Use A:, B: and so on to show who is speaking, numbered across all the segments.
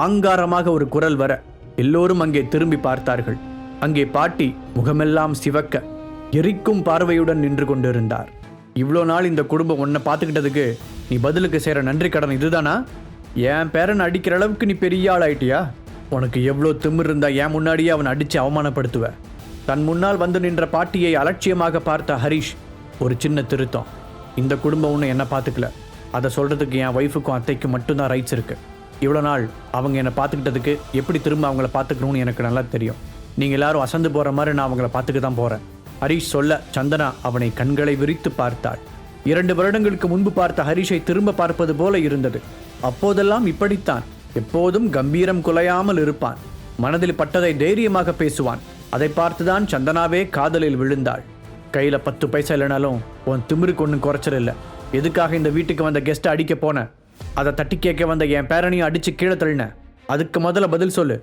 A: ஆங்காரமாக ஒரு குரல் வர எல்லோரும் அங்கே திரும்பி பார்த்தார்கள். அங்கே பாட்டி முகமெல்லாம் சிவக்க எரிக்கும் பார்வையுடன் நின்று கொண்டிருந்தார். இவ்வளோ நாள் இந்த குடும்பம் உன்னை பார்த்துக்கிட்டதுக்கு நீ பதிலுக்கு செய்கிற நன்றி கடன் இதுதானா? என் பேரன் அடிக்கிற அளவுக்கு நீ பெரிய ஆள் ஆயிட்டியா உனக்கு எவ்வளோ திமிர் இருந்தா என் முன்னாடியே அவனை அடித்து அவமானப்படுத்துவ? தன் முன்னால் வந்து நின்ற பாட்டியை அலட்சியமாக பார்த்த ஹரிஷ் ஒரு சின்ன திருத்தம். இந்த குடும்பம் ஒன்று என்ன பார்த்துக்கல? அதை சொல்கிறதுக்கு என் ஒய்ஃபுக்கும் அத்தைக்கும் மட்டும்தான் ரைட்ஸ் இருக்கு. இவ்வளோ நாள் அவங்க என்னை பார்த்துக்கிட்டதுக்கு எப்படி திரும்ப அவங்கள பார்த்துக்கணும்னு எனக்கு நல்லா தெரியும். நீங்கள் எல்லாரும் அசந்து போகிற மாதிரி நான் அவங்கள பார்த்துக்க தான் போகிறேன் ஹரிஷ் சொல்ல சந்தனா அவனை கண்களை விரித்து பார்த்தாள். இரண்டு வருடங்களுக்கு முன்பு பார்த்த ஹரிஷை திரும்ப பார்ப்பது போல இருந்தது. அப்போதெல்லாம் இப்படித்தான். எப்போதும் கம்பீரம் குலையாமல் இருப்பான். மனதில் பட்டதை தைரியமாக பேசுவான். அதை பார்த்துதான் சந்தனாவே காதலில் விழுந்தாள். கையில் பத்து பைசா இல்லைனாலும் உன் திமிருக்கு ஒன்றும் குறைச்சல் இல்லை. எதுக்காக இந்த வீட்டுக்கு வந்த கெஸ்ட்டை அடிக்க போனேன் அதை தட்டி கேட்க வந்த என் பேரனையும் அடித்து கீழே தள்ளின. அதுக்கு முதல்ல பதில் சொல்லு.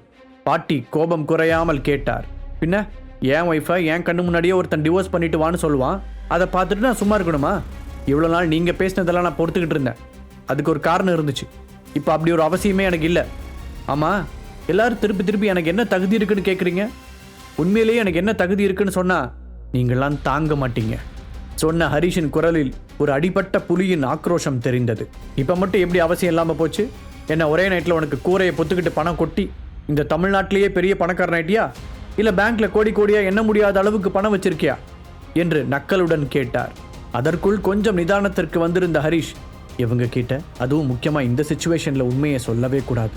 A: பாட்டி கோபம் குறையாமல் கேட்டார். பின்ன என் ஒய்ஃபை என் கண்ணு முன்னாடியே ஒருத்தன் டிவோர்ஸ் பண்ணிட்டு வான்னு சொல்லுவான். அதை பார்த்துட்டு நான் சும்மா இருக்கணுமா? இவ்வளோ நாள் நீங்கள் பேசினதெல்லாம் நான் பொறுத்துக்கிட்டு இருந்தேன். அதுக்கு ஒரு காரணம் இருந்துச்சு. இப்போ அப்படி ஒரு அவசியமே எனக்கு இல்லை. ஆமாம் எல்லாரும் திருப்பி திருப்பி எனக்கு என்ன தகுதி இருக்குன்னு கேட்குறீங்க உண்மையிலேயே எனக்கு என்ன தகுதி இருக்குன்னு சொன்னால் நீங்களாம் தாங்க மாட்டீங்க. சொன்ன ஹரிஷின் குரலில் ஒரு அடிபட்ட புலியின் ஆக்ரோஷம் தெரிந்தது. இப்போ மட்டும் எப்படி அவசியம் இல்லாமல் போச்சு? என்ன ஒரே நைட்டில் உனக்கு கூரையை பொத்துக்கிட்டு பணம் கொட்டி இந்த தமிழ்நாட்டிலேயே பெரிய பணக்காரன் ஆயிட்டியா? இல்லை பேங்க்ல கோடி கோடியா என்ன முடியாத அளவுக்கு பணம் வச்சிருக்கியா? என்று நக்கலுடன் கேட்டார். அதற்குள் கொஞ்சம் நிதானத்திற்கு வந்திருந்த ஹரிஷ் இவங்க கிட்ட அதுவும் முக்கியமாக இந்த சுச்சுவேஷனில் உண்மையை சொல்லவே கூடாது.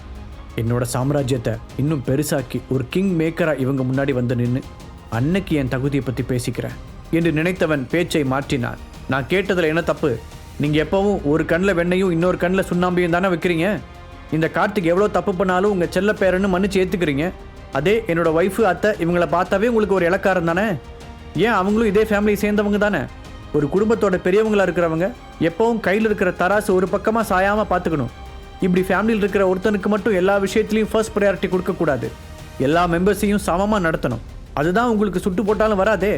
A: என்னோட சாம்ராஜ்யத்தை இன்னும் பெருசாக்கி ஒரு கிங் மேக்கரா இவங்க முன்னாடி வந்து நின்று அன்னைக்கு என் தகுதியை பற்றி பேசிக்கிறேன். என்று நினைத்தவன் பேச்சை மாற்றினான். நான் கேட்டதில் என்ன தப்பு? நீங்கள் எப்பவும் ஒரு கண்ணில் வெண்ணையும் இன்னொரு கண்ணில் சுண்ணாம்பையும் தானே வைக்கிறீங்க? இந்த கார்த்திக் எவ்வளோ தப்பு பண்ணாலும் உங்கள் செல்ல பேரன்னு மன்னிச்சு ஏற்றுக்கிறீங்க அதே என்னோட ஒய்ஃபு அத்தை இவங்கள பார்த்தாவே உங்களுக்கு ஒரு இலக்காரம் தானே? ஏன் அவங்களும் இதே ஃபேமிலியை சேர்ந்தவங்க தானே? ஒரு குடும்பத்தோட பெரியவங்களா இருக்கிறவங்க எப்பவும் கையில் இருக்கிற தராசு ஒரு பக்கமாக சாயாமல் பார்த்துக்கணும். இப்படி ஃபேமிலியில் இருக்கிற ஒருத்தனுக்கு மட்டும் எல்லா விஷயத்துலையும் ஃபர்ஸ்ட் ப்ரையாரிட்டி கொடுக்கக்கூடாது. எல்லா மெம்பர்ஸையும் சமமாக நடத்தணும். அதுதான் உங்களுக்கு சுட்டு போட்டாலும் வராதே.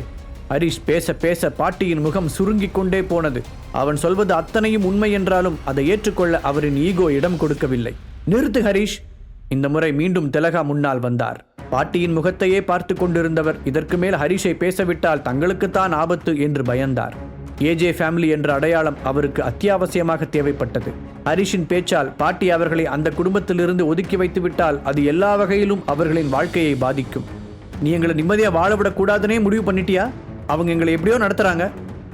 A: ஹரிஷ் பேச பேச பாட்டியின் முகம் சுருங்கிக் கொண்டே போனது. அவன் சொல்வது அத்தனையும் உண்மை என்றாலும் அதை ஏற்றுக்கொள்ள அவரின் ஈகோ இடம் கொடுக்கவில்லை. நிறுத்து ஹரிஷ். இந்த முறை மீண்டும் திலகா முன்னால் வந்தார். பாட்டியின் முகத்தையே பார்த்து கொண்டிருந்தவர் இதற்கு மேல் ஹரிஷை பேசவிட்டால் தங்களுக்குத்தான் ஆபத்து என்று பயந்தார். ஏஜே ஃபேமிலி என்ற அடையாளம் அவருக்கு அத்தியாவசியமாக தேவைப்பட்டது. ஹரிஷின் பேச்சால் பாட்டி அவர்களை அந்த குடும்பத்திலிருந்து ஒதுக்கி வைத்துவிட்டால் அது எல்லா வகையிலும் அவர்களின் வாழ்க்கையை பாதிக்கும். நீ எங்களை நிம்மதியா வாழ விடக்கூடாதுன்னே முடிவு பண்ணிட்டியா? அவங்க எங்களை எப்படியோ நடத்துகிறாங்க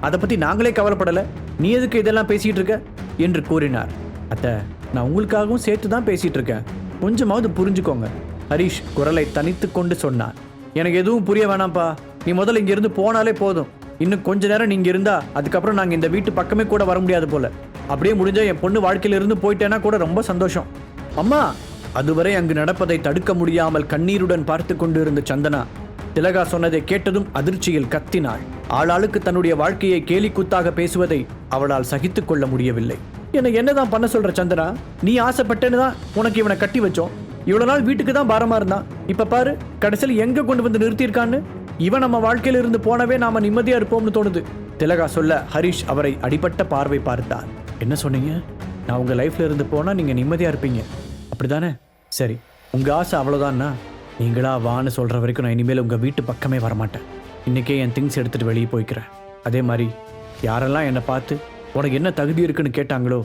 A: அதை பற்றி நாங்களே கவலைப்படலை. நீ எதுக்கு இதெல்லாம் பேசிகிட்டு இருக்க? என்று கூறினார். அத்தை நான் உங்களுக்காகவும் சேர்த்து தான் பேசிகிட்டு இருக்கேன். கொஞ்சமாவது புரிஞ்சுக்கோங்க. ஹரிஷ் குரலை தனித்து கொண்டு சொன்னான். எனக்கு எதுவும் புரிய வேணாம்ப்பா. நீ முதல்ல இங்கேருந்து போனாலே போதும். இன்னும் கொஞ்ச நேரம் நீங்கள் இருந்தால் அதுக்கப்புறம் நாங்கள் இந்த வீட்டு பக்கமே கூட வர முடியாது போல. அப்படியே முடிஞ்சால் என் பொண்ணு வாழ்க்கையில இருந்து போயிட்டேன்னா கூட ரொம்ப சந்தோஷம். அம்மா அதுவரை அங்கு நடப்பதை தடுக்க முடியாமல் கண்ணீருடன் பார்த்து கொண்டிருந்த சந்தனா திலகா சொன்னதை கேட்டதும் அதிர்ச்சியில் கத்தினாள். ஆளாளுக்கு தன்னுடைய வாழ்க்கையை கேலிக்கூத்தாக பேசுவதை அவளால் சகித்துக் கொள்ள முடியவில்லை. என்னை என்னதான் பண்ண சொல்ற சந்தனா? நீ ஆசைப்பட்டேன்னு தான் உனக்கு இவனை கட்டி வச்சோம். இவ்வளவு நாள் வீட்டுக்கு தான் பாரமா இருந்தான். இப்ப பாரு கடைசியில் எங்க கொண்டு வந்து நிறுத்தியிருக்கான்னு? இவன் நம்ம வாழ்க்கையில இருந்து போனவே நாம நிம்மதியா இருப்போம்னு தோணுது. திலகா சொல்ல ஹரிஷ் அவரை அடிபட்ட பார்வை பார்த்தார். என்ன சொன்னீங்க? நான் உங்க லைஃப்ல இருந்து போனா நீங்க நிம்மதியா இருப்பீங்க. அப்படிதானே? சரி உங்க ஆசை அவ்வளவுதான்னா? நீங்களா வான்னு சொல்கிற வரைக்கும் நான் இனிமேல் உங்கள் வீட்டு பக்கமே வரமாட்டேன். இன்றைக்கே என் திங்ஸ் எடுத்துகிட்டு வெளியே போய்க்கிறேன். அதே மாதிரி யாரெல்லாம் என்னை பார்த்து உனக்கு என்ன தகுதி இருக்குன்னு கேட்டாங்களோ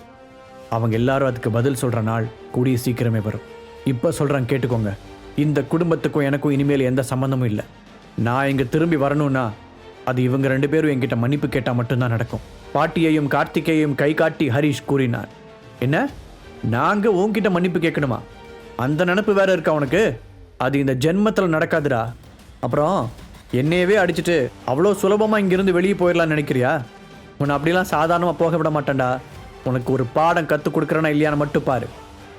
A: அவங்க எல்லாரும் அதுக்கு பதில் சொல்கிற நாள் கூடிய சீக்கிரமே வரும். இப்போ சொல்கிறேன் கேட்டுக்கோங்க. இந்த குடும்பத்துக்கும் எனக்கும் இனிமேல் எந்த சம்மந்தமும் இல்லை. நான் இங்கே திரும்பி வரணும்னா அது இவங்க ரெண்டு பேரும் என்கிட்ட மன்னிப்பு கேட்டால் மட்டும்தான் நடக்கும். பாட்டியையும் கார்த்திகையையும் கை காட்டி ஹரிஷ் கூறினார். என்ன? நாங்கள் உங்ககிட்ட மன்னிப்பு கேட்கணுமா? அந்த நினப்பு வேற இருக்கா உனக்கு? அது இந்த ஜென்மத்தில் நடக்காதுடா. அப்புறம் என்னையவே அடிச்சுட்டு அவ்வளோ சுலபமாக இங்கிருந்து வெளியே போயிடலாம்னு நினைக்கிறியா? உன்னை அப்படிலாம் சாதாரணமாக போக விட மாட்டேன்டா. உனக்கு ஒரு பாடம் கற்றுக் கொடுக்குறேனா இல்லையான்னு மட்டும் பாரு.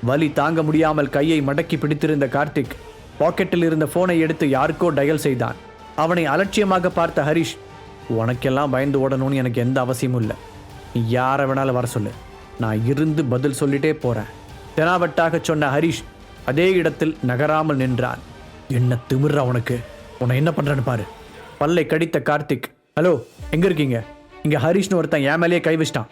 A: வலி தாங்க முடியாமல் கையை மடக்கி பிடித்திருந்த கார்த்திக் பாக்கெட்டில் இருந்த ஃபோனை எடுத்து யாருக்கோ டயல் செய்தான். அவனை அலட்சியமாக பார்த்த ஹரிஷ் உனக்கெல்லாம் பயந்து ஓடணும்னு எனக்கு எந்த அவசியமும் இல்லை. நீ யாரை வேணாலும் வர சொல்லு. நான் இருந்து பதில் சொல்லிட்டே போகிறேன் தெனாவட்டாக சொன்ன ஹரிஷ் அதே இடத்தில் நகராமல் நின்றான். என்ன திமிர்றா உனக்கு? உன்னை என்ன பண்ணுறேன்னு பாரு. பல்லை கடித்த கார்த்திக் ஹலோ எங்க இருக்கீங்க? இங்க ஹரிஷ்னு ஒருத்தன் என் மேலேயே கை வச்சிட்டான்.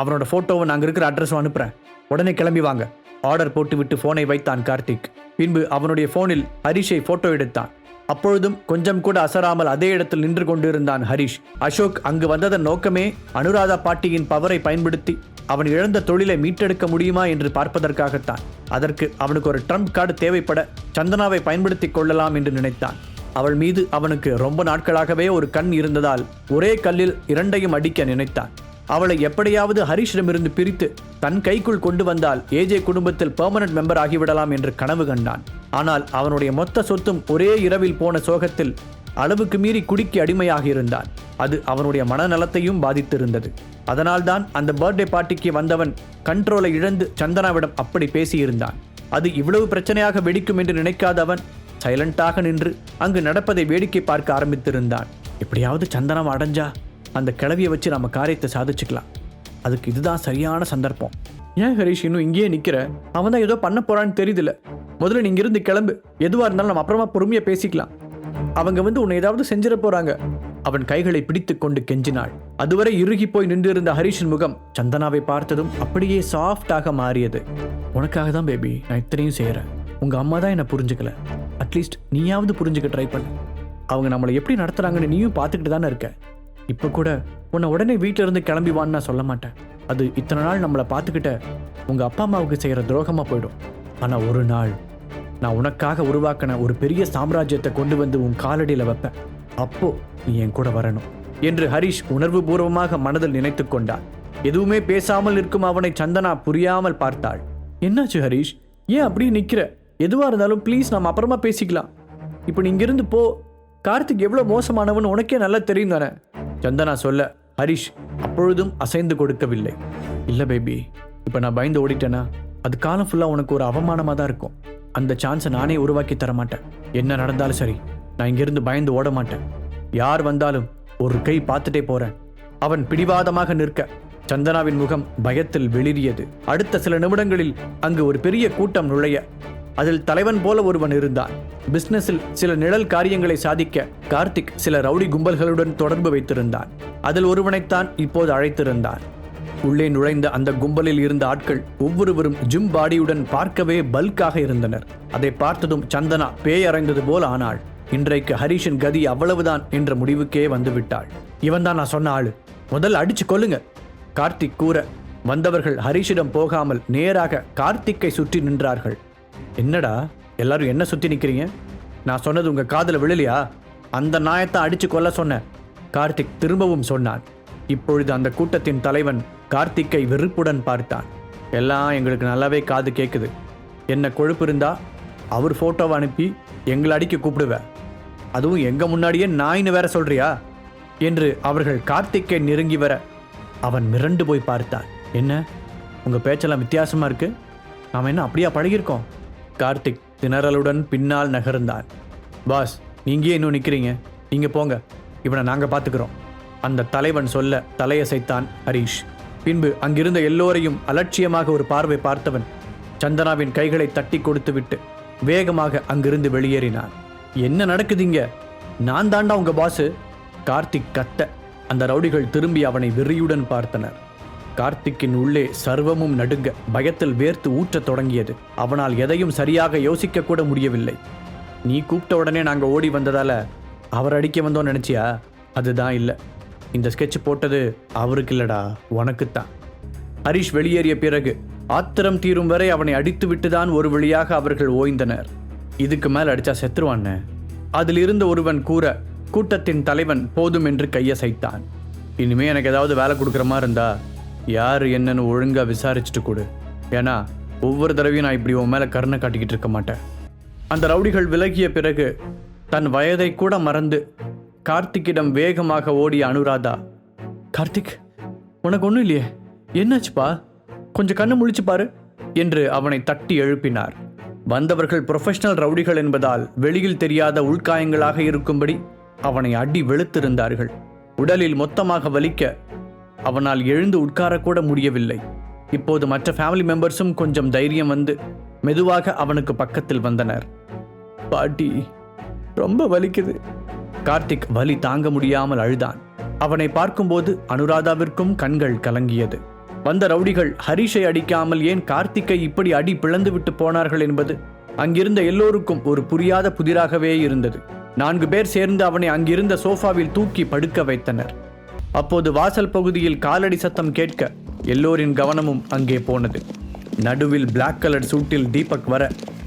A: அவனோட போட்டோவை நாங்கள் இருக்கிற அட்ரஸும் அனுப்புறேன். உடனே கிளம்பி வாங்க. ஆர்டர் போட்டுவிட்டு போனை வைத்தான் கார்த்திக். பின்பு அவனுடைய போனில் ஹரிஷை போட்டோ எடுத்தான். அப்பொழுதும் கொஞ்சம் கூட அசராமல் அதே இடத்தில் நின்று கொண்டிருந்தான் ஹரிஷ். அசோக் அங்கு வந்ததன் நோக்கமே அனுராதா பாட்டியின் பவரை பயன்படுத்தி அவன் இழந்த தொழிலை மீட்டெடுக்க முடியுமா என்று பார்ப்பதற்காகத்தான். அதற்கு அவனுக்கு ஒரு ட்ரம்ப் கார்டு தேவைப்பட சந்தனாவை பயன்படுத்திக் கொள்ளலாம் என்று நினைத்தான். அவள் மீது அவனுக்கு ரொம்ப நாட்களாகவே ஒரு கண் இருந்ததால் ஒரே கல்லில் இரண்டையும் அடிக்க நினைத்தான். அவளை எப்படியாவது ஹரிஷிடமிருந்து பிரித்து தன் கைக்குள் கொண்டு வந்தால் ஏஜே குடும்பத்தில் பெர்மனன்ட் மெம்பர் ஆகிவிடலாம் என்று கனவு கண்டான். ஆனால் அவனுடைய மொத்த சொத்தும் ஒரே இரவில் போன சோகத்தில் அளவுக்கு மீறி குடிக்கு அடிமையாக இருந்தான். அது அவனுடைய மனநலத்தையும் பாதித்திருந்தது. அதனால்தான் அந்த பர்த்டே பார்ட்டிக்கு வந்தவன் கண்ட்ரோலை இழந்து சந்தனாவிடம் அப்படி பேசியிருந்தான். அது இவ்வளவு பிரச்சனையாக வெடிக்கும் என்று நினைக்காத அவன் சைலண்டாக நின்று அங்கு நடப்பதை வேடிக்கை பார்க்க ஆரம்பித்திருந்தான். எப்படியாவது சந்தனம் அடைஞ்சா அந்த கிளவியை வச்சு நம்ம காரியத்தை சாதிச்சுக்கலாம். அதுக்கு இதுதான் சரியான சந்தர்ப்பம். ஏன் ஹரிஷ் இன்னும் இங்கேயே நிக்கிற? அவன் தான் ஏதோ பண்ண போறான்னு தெரியுதுல முதல்ல நீங்க இருந்து கிளம்பு. எதுவாக இருந்தாலும் நம்ம அப்புறமா பொறுமையாக பேசிக்கலாம். அவங்க வந்து உன்னை ஏதாவது செஞ்சிட போறாங்க. அவன் கைகளை பிடித்து கொண்டு கெஞ்சினாள். அதுவரை இறுகி போய் நின்றிருந்த ஹரிஷின் முகம் சந்தனாவை பார்த்ததும் அப்படியே சாஃப்டாக மாறியது. உனக்காக தான் பேபி நான் இத்தனையும் செய்கிறேன் உங்கள் அம்மா தான் என்னை புரிஞ்சுக்கல. அட்லீஸ்ட் நீயாவது புரிஞ்சுக்க ட்ரை பண்ணு. அவங்க நம்மளை எப்படி நடத்துகிறாங்கன்னு நீயும் பார்த்துக்கிட்டு தானே இருக்க. இப்போ கூட உன்னை உடனே வீட்டில இருந்து கிளம்பி வான்னு நான் சொல்ல மாட்டேன். அது இத்தனை நாள் நம்மளை பார்த்துக்கிட்ட உங்கள் அப்பா அம்மாவுக்கு செய்கிற துரோகமாக போயிடும். ஆனால் ஒரு நாள் நான் உனக்காக உருவாக்கின ஒரு பெரிய சாம்ராஜ்யத்தை கொண்டு வந்து உன் காலடியில் வைப்பேன். அப்போ நீ என் கூட வரணும். என்று ஹரிஷ் உணர்வுபூர்வமாக மனதில் நினைத்து கொண்டான். எதுவுமே பேசாமல் இருக்கும் அவனை சந்தனா புரியாமல் பார்த்தாள். என்னாச்சு ஹரிஷ்? ஏன் அப்படியே நிக்கிற? எதுவா இருந்தாலும் ப்ளீஸ் நாம் அப்புறமா பேசிக்கலாம். இப்போ நீ இங்கிருந்து போ. கார்த்திக் எவ்வளோ மோசமானவன் உனக்கே நல்லா தெரியும் தானே? சந்தனா சொல்ல ஹரிஷ் அப்பொழுதும் அசைந்து கொடுக்கவில்லை. இல்லை பேபி இப்போ நான் பயந்து ஓடிட்டேனா? அது காலம் ஃபுல்லாக உனக்கு ஒரு அவமானமாக தான் இருக்கும். அந்த சான்ஸை நானே உருவாக்கி தர மாட்டேன் என்ன நடந்தாலும் சரி நான் இங்கிருந்து பயந்து ஓட மாட்டேன். யார் வந்தாலும் ஒரு கை பார்த்துட்டே போறேன். அவன் பிடிவாதமாக நிற்க சந்தனாவின் முகம் பயத்தில் வெளிரியது அடுத்த சில நிமிடங்களில் அங்கு ஒரு பெரிய கூட்டம் நுழைய அதில் தலைவன் போல ஒருவன் இருந்தான். பிசினஸில் சில நிழல் காரியங்களை சாதிக்க கார்த்திக் சில ரவுடி கும்பல்களுடன் தொடர்பு வைத்திருந்தான். அதில் ஒருவனைத்தான் இப்போது அழைத்திருந்தான். உள்ளே நுழைந்த அந்த கும்பலில் இருந்த ஆட்கள் ஒவ்வொருவரும் ஜிம் பாடியுடன் பார்க்கவே பல்காக இருந்தனர். அதை பார்த்ததும் சந்தனா பேயறைந்தது போல் ஆனாள். இன்றைக்கு ஹரிஷின் கதி அவ்வளவுதான் என்ற முடிவுக்கே வந்து விட்டாள் இவன் தான் நான் சொன்ன ஆளு. முதல்ல அடிச்சு கொல்லுங்க. கார்த்திக் கூற வந்தவர்கள் ஹரிஷிடம் போகாமல் நேராக கார்த்திக்கை சுற்றி நின்றார்கள். என்னடா? எல்லாரும் என்ன சுத்தி நிக்கிறீங்க? நான் சொன்னது உங்க காதில் விழலையா? அந்த நாயத்தை அடிச்சு கொல்ல சொன்னேன். கார்த்திக் திரும்பவும் சொன்னான். இப்பொழுது அந்த கூட்டத்தின் தலைவன் கார்த்திக்கை வெறுப்புடன் பார்த்தான். எல்லாம் எங்களுக்கு நல்லாவே காது கேட்குது என்ன கொழுப்பு இருந்தா அவர் ஃபோட்டோவை அனுப்பி எங்களை அடிக்க கூப்பிடுவேன் அதுவும் எங்க முன்னாடியே நாயின்னு வேற சொல்றியா? என்று அவர்கள் கார்த்திக்கை நெருங்கி வர அவன் மிரண்டு போய் பார்த்தான். என்ன? உங்க பேச்செல்லாம் வித்தியாசமா இருக்கு. நாம் என்ன அப்படியா பழகியிருக்கோம்? கார்த்திக் திணறலுடன் பின்னால் நகர்ந்தான். பாஸ் நீங்கே இன்னும் நிற்கிறீங்க நீங்கள் போங்க. இவனை நாங்கள் பார்த்துக்கிறோம் அந்த தலைவன் சொல்ல தலையசைத்தான் ஹரீஷ். பின்பு அங்கிருந்த எல்லோரையும் அலட்சியமாக ஒரு பார்வை பார்த்தவன் சந்தனாவின் கைகளை தட்டி கொடுத்துவிட்டு வேகமாக அங்கிருந்து வெளியேறினான். என்ன நடக்குதுங்க? நான் தாண்டா உங்க பாசு? கார்த்திக் கத்த. அந்த ரவுடிகள் திரும்பி அவனை வெறியுடன் பார்த்தனர். கார்த்திக்கின் உள்ளே சர்வமும் நடுங்க பயத்தில் வேர்த்து ஊற்றத் தொடங்கியது. அவனால் எதையும் சரியாக யோசிக்க கூட முடியவில்லை. நீ கூப்பிட்ட உடனே நாங்கள் ஓடி வந்ததால அவர் அடிக்க வந்தோம் நினைச்சியா? அதுதான் இல்லை. இந்த ஸ்கெட்ச் போட்டது அவருக்கு இல்லடா உனக்குத்தான். ஹரிஷ் வெளியேறிய பிறகு ஆத்திரம் தீரும் வரை அவனை அடித்து விட்டுதான் ஒரு வழியாக அவர்கள் ஓய்ந்தனர். இதுக்கு மேல் அடிச்சா செத்துருவான்னு அதில் இருந்த ஒருவன் கூற கூட்டத்தின் தலைவன் போதும் என்று கையசைத்தான். இனிமே எனக்கு ஏதாவது வேலை கொடுக்குற மாதிரி இருந்தா யார் என்னன்னு ஒழுங்காக விசாரிச்சுட்டு கொடு. ஏன்னா ஒவ்வொரு தடவையும் நான் இப்படி உன் மேலே கருணை காட்டிக்கிட்டு இருக்க மாட்டேன். அந்த ரவுடிகள் விலகிய பிறகு தன் வயதை கூட மறந்து கார்த்திக்கிடம் வேகமாக ஓடிய அனுராதா கார்த்திக் உனக்கு ஒன்றும் இல்லையே? என்னாச்சுப்பா? கொஞ்சம் கண்ணு முழிச்சு பாரு என்று அவனை தட்டி எழுப்பினார். வந்தவர்கள் ப்ரொஃபஷனல் ரவுடிகள் என்பதால் வெளியில் தெரியாத உள்காயங்களாக இருக்கும்படி அவனை அடி வெளுத்திருந்தார்கள். உடலில் மொத்தமாக வலிக்க அவனால் எழுந்து உட்காரக்கூட முடியவில்லை. இப்போது மற்ற ஃபேமிலி மெம்பர்ஸும் கொஞ்சம் தைரியம் வந்து மெதுவாக அவனுக்கு பக்கத்தில் வந்தனர். பாட்டி ரொம்ப வலிக்குது. கார்த்திக் வலி தாங்க முடியாமல் அழுதான். அவனை பார்க்கும்போது அனுராதாவிற்கும் கண்கள் கலங்கியது. வந்த ரவுடிகள் ஹரிஷை அடிக்காமல் ஏன் கார்த்திக்கை இப்படி அடி பிளந்து விட்டு போனார்கள் என்பது அங்கிருந்த எல்லோருக்கும் ஒரு புரியாத புதிராகவே இருந்தது. நான்கு பேர் சேர்ந்து அவனை அங்கிருந்த சோஃபாவில் தூக்கி படுக்க வைத்தனர். அப்போது வாசல் பகுதியில் காலடி சத்தம் கேட்க எல்லோரின் கவனமும் அங்கே போனது. நடுவில் பிளாக் கலர் சூட்டில் தீபக் வர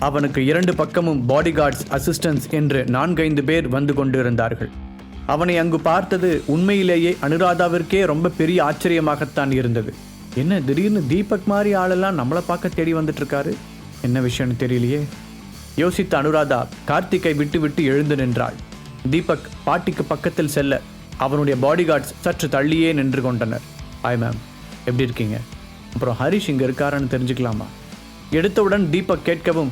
A: அவனுக்கு இரண்டு பக்கமும் பாடிகார்ட்ஸ் அசிஸ்டன்ஸ் என்று நான்கைந்து பேர் வந்து கொண்டிருந்தார்கள். அவனை அங்கு பார்த்தது உண்மையிலேயே அனுராதாவிற்கே ரொம்ப பெரிய ஆச்சரியமாகத்தான் இருந்தது. என்ன திடீர்னு தீபக் மாதிரி ஆளெல்லாம் நம்மளை பார்க்க தேடி வந்துட்டுருக்காரு? என்ன விஷயம்னு தெரியலையே. யோசித்த அனுராதா கார்த்திக்கை விட்டு விட்டு எழுந்து நின்றாள். தீபக் பாட்டிக்கு பக்கத்தில் செல்ல அவனுடைய பாடிகார்ட்ஸ் சற்று தள்ளியே நின்று கொண்டனர். ஐ மேம் எப்படி இருக்கீங்க? அப்புறம் ஹரிஷ் இங்கே இருக்காரான்னு தெரிஞ்சுக்கலாமா? எடுத்தவுடன் தீபக் கேட்கவும்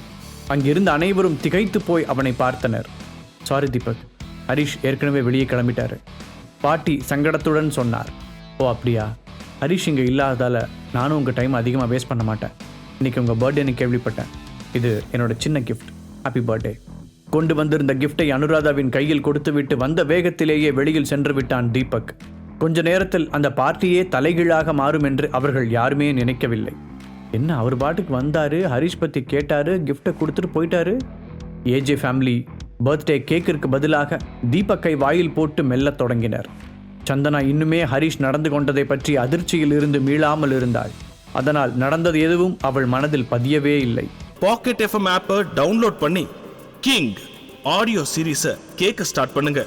A: அங்கிருந்த அனைவரும் திகைத்து போய் அவனை பார்த்தனர். சாரி தீபக் ஹரிஷ் ஏற்கனவே வெளியே கிளம்பிட்டாரு. பாட்டி சங்கடத்துடன் சொன்னார். ஓ அப்படியா? ஹரிஷ் இங்கே இல்லாததால் நானும் உங்கள் டைம் அதிகமாக வேஸ்ட் பண்ண மாட்டேன். இன்னைக்கு உங்கள் பர்த்டேன்னு கேள்விப்பட்டேன். இது என்னோட சின்ன கிஃப்ட் ஹாப்பி பர்த்டே கொண்டு வந்திருந்த கிஃப்டை அனுராதாவின் கையில் கொடுத்துவிட்டு வந்த வேகத்திலேயே வெளியில் சென்று விட்டான் தீபக் கொஞ்ச நேரத்தில் அந்த பார்ட்டியே தலைகீழாக மாறும் என்று அவர்கள் யாருமே நினைக்கவில்லை. என்ன அவர் பாட்டுக்கு வந்தாரு ஹரிஷ் பற்றி கேட்டாரு கிஃப்டை கொடுத்துட்டு போயிட்டாரு? ஏஜே ஃபேமிலி பர்த்டே கேக்கிற்கு பதிலாக தீபக்கை வாயில் போட்டு மெல்ல தொடங்கினர். சந்தனா இன்னுமே ஹரிஷ் நடந்து கொண்டதை பற்றி அதிர்ச்சியில் இருந்து மீளாமல் இருந்தாள். அதனால் நடந்தது எதுவும் அவள் மனதில் பதியவே இல்லை.
B: பாக்கெட் எஃப்எம் ஆப்பை டவுன்லோட் பண்ணி கிங் ஆடியோ சீரீஸை கேட்க ஸ்டார்ட் பண்ணுங்க.